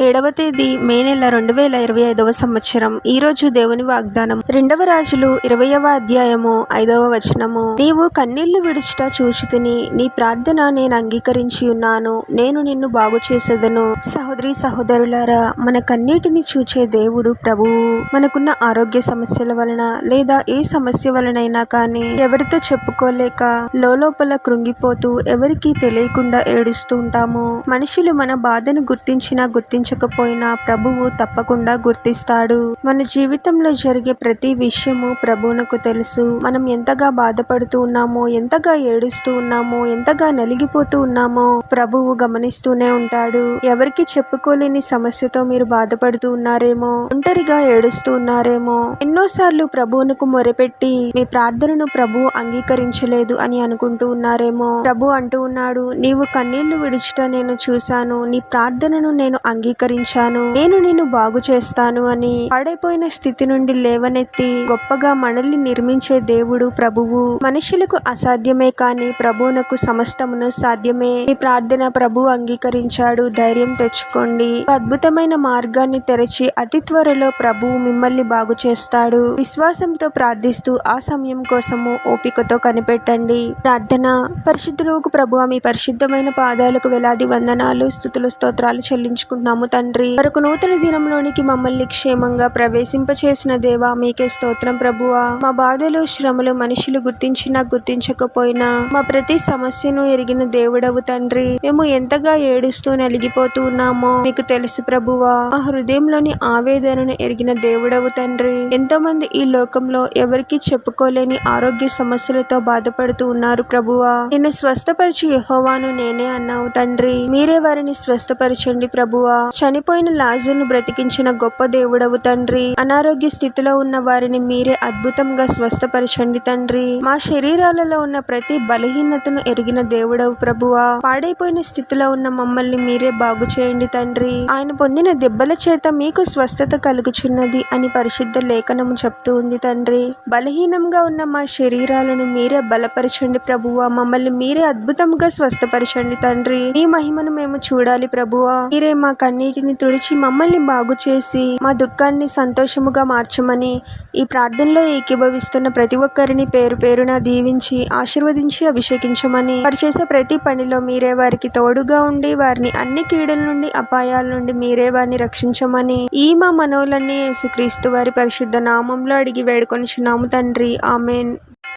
ఏడవ తేదీ మే నెల రెండు వేల ఇరవై ఐదవ సంవత్సరం. ఈ రోజు దేవుని వాగ్దానం. రెండవ రాజులు ఇరవయవ అధ్యాయము ఐదవ వచనము. నీవు కన్నీళ్ళు విడుచుట చూచితిని నీ ప్రార్థన నేను అంగీకరించి ఉన్నాను. నేను నిన్ను బాగు చేసేదను. సహోదరి సహోదరులారా మన కన్నీటిని చూచే దేవుడు ప్రభువు. మనకున్న ఆరోగ్య సమస్యల వలన లేదా ఏ సమస్య వలనైనా కానీ ఎవరితో చెప్పుకోలేక లోపల కృంగిపోతూ ఎవరికీ తెలియకుండా ఏడుస్తూ ఉంటాము. మనుషులు మన బాధను గుర్తించినా గుర్తించకపోయినా ప్రభువు తప్పకుండా గుర్తిస్తాడు. మన జీవితంలో జరిగే ప్రతి విషయము ప్రభువునకు తెలుసు. మనం ఎంతగా బాధపడుతూ ఉన్నామో ఎంతగా ఏడుస్తూ ఉన్నామో ఎంతగా నలిగిపోతూ ఉన్నామో ప్రభువు గమనిస్తూనే ఉంటాడు. ఎవరికి చెప్పుకోలేని సమస్యతో మీరు బాధపడుతూ ఉన్నారేమో ఒంటరిగా ఏడుస్తూ ఉన్నారేమో ఎన్నోసార్లు ప్రభువునకు మొరపెట్టి మీ ప్రార్థనను ప్రభు అంగీకరించలేదు అని అనుకుంటూ ఉన్నారేమో. ప్రభు అంటూ ఉన్నాడు నీవు కన్నీళ్ళు విడిచిట నేను చూశాను. నీ ప్రార్థనను నేను అంగీ అంగీకరించాను. నేను నిన్ను బాగు చేస్తాను అని పాడైపోయిన స్థితి నుండి లేవనెత్తి గొప్పగా మనల్ని నిర్మించే దేవుడు ప్రభువు. మనుషులకు అసాధ్యమే కాని ప్రభువునకు సమస్తమును సాధ్యమే. ఈ ప్రార్థన ప్రభు అంగీకరించాడు. ధైర్యం తెచ్చుకోండి. అద్భుతమైన మార్గాన్ని తెరచి అతి త్వరలో ప్రభు మిమ్మల్ని బాగు చేస్తాడు. విశ్వాసంతో ప్రార్థిస్తూ ఆ సమయం కోసము ఓపికతో కనిపెట్టండి. ప్రార్థన. పరిశుద్ధులకు ప్రభు మీ పరిశుద్ధమైన పాదాలకు వేలాది వందనాలు స్థుతులు స్తోత్రాలు చెల్లించుకుంటున్నాము. తండ్రి. మరొక నూతన దినంలోనికి మమ్మల్ని క్షేమంగా ప్రవేశింపచేసిన దేవా మీకే స్తోత్రం ప్రభువా. మా బాధలు శ్రమలు మనుషులు గుర్తించినా గుర్తించకపోయినా మా ప్రతి సమస్యను ఎరిగిన దేవుడవు తండ్రి. మేము ఎంతగా ఏడుస్తూ నలిగిపోతూ ఉన్నామో మీకు తెలుసు ప్రభువా. మా హృదయంలోని ఆవేదనను ఎరిగిన దేవుడవు తండ్రి. ఎంతో మంది ఈ లోకంలో ఎవరికి చెప్పుకోలేని ఆరోగ్య సమస్యలతో బాధపడుతూ ఉన్నారు ప్రభువా. నిన్ను స్వస్థపరిచి యహోవాను నేనే అన్నావు తండ్రి. మీరే వారిని స్వస్థపరచండి ప్రభువా. చనిపోయిన లాజర్ను బ్రతికించిన గొప్ప దేవుడవు తండ్రి. అనారోగ్య స్థితిలో ఉన్న వారిని మీరే అద్భుతంగా స్వస్థపరచండి తండ్రి. మా శరీరాలలో ఉన్న ప్రతి బలహీనతను ఎరిగిన దేవుడవు ప్రభువా. పాడైపోయిన స్థితిలో ఉన్న మమ్మల్ని మీరే బాగు చేయండి తండ్రి. ఆయన పొందిన దెబ్బల చేత మీకు స్వస్థత కలుగుచున్నది అని పరిశుద్ధ లేఖనము చెప్తూ ఉంది తండ్రి. బలహీనంగా ఉన్న మా శరీరాలను మీరే బలపరచండి ప్రభువా. మమ్మల్ని మీరే అద్భుతంగా స్వస్థపరచండి తండ్రి. మీ మహిమను మేము చూడాలి ప్రభువా. మీరే మా నీటిని తుడిచి మమ్మల్ని బాగు చేసి మా దుఃఖాన్ని సంతోషముగా మార్చమని ఈ ప్రార్థనలో ఏకీభవిస్తున్న ప్రతి ఒక్కరిని పేరు పేరున దీవించి ఆశీర్వదించి అభిషేకించమని వారు చేసే ప్రతి పనిలో మీరే వారికి తోడుగా ఉండి వారిని అన్ని కీడుల నుండి అపాయాల నుండి మీరే వారిని రక్షించమని ఈ మా మనవులన్నీ యేసుక్రీస్తు వారి పరిశుద్ధ నామంలో అడిగి వేడుకొనిచున్నాము తండ్రి. ఆమెన్.